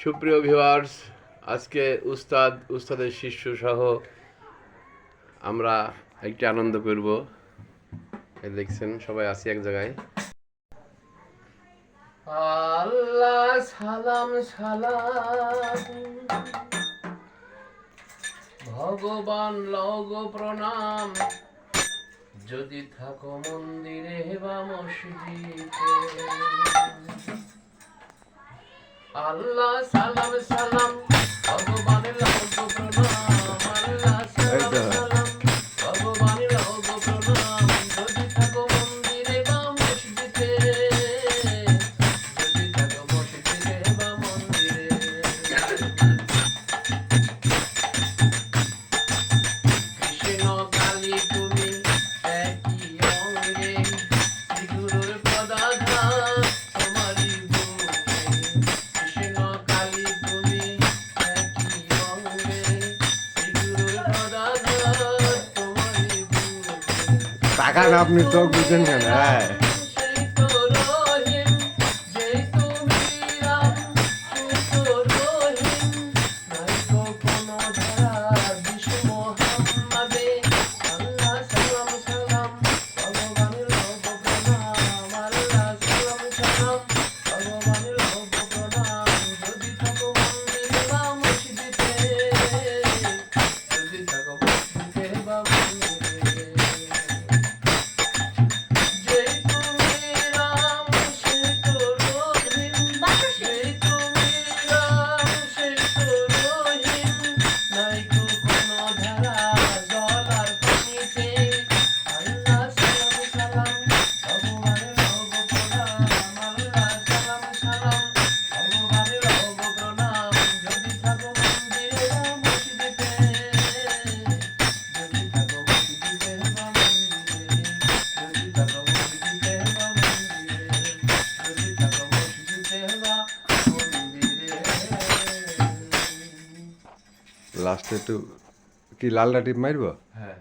সুপ্রিয় ভিওয়ার্স আজকে উস্তাদ, উস্তাদের শিষ্য সহ আমরা একটি আনন্দ করব। দেখছেন, সবাই আসি এক জায়গায়। আল্লাহ সালাম সালাম। ভগবান লগ প্রণাম। যদি থাকো মন্দিরে বা মসজিদে। আল্লাহ সালাম সালাম টাকা না আপনি চোখ বুঝেন কেন হ্যাঁ লাস্টে একটু কি লাল টিপ মারবো? হ্যাঁ।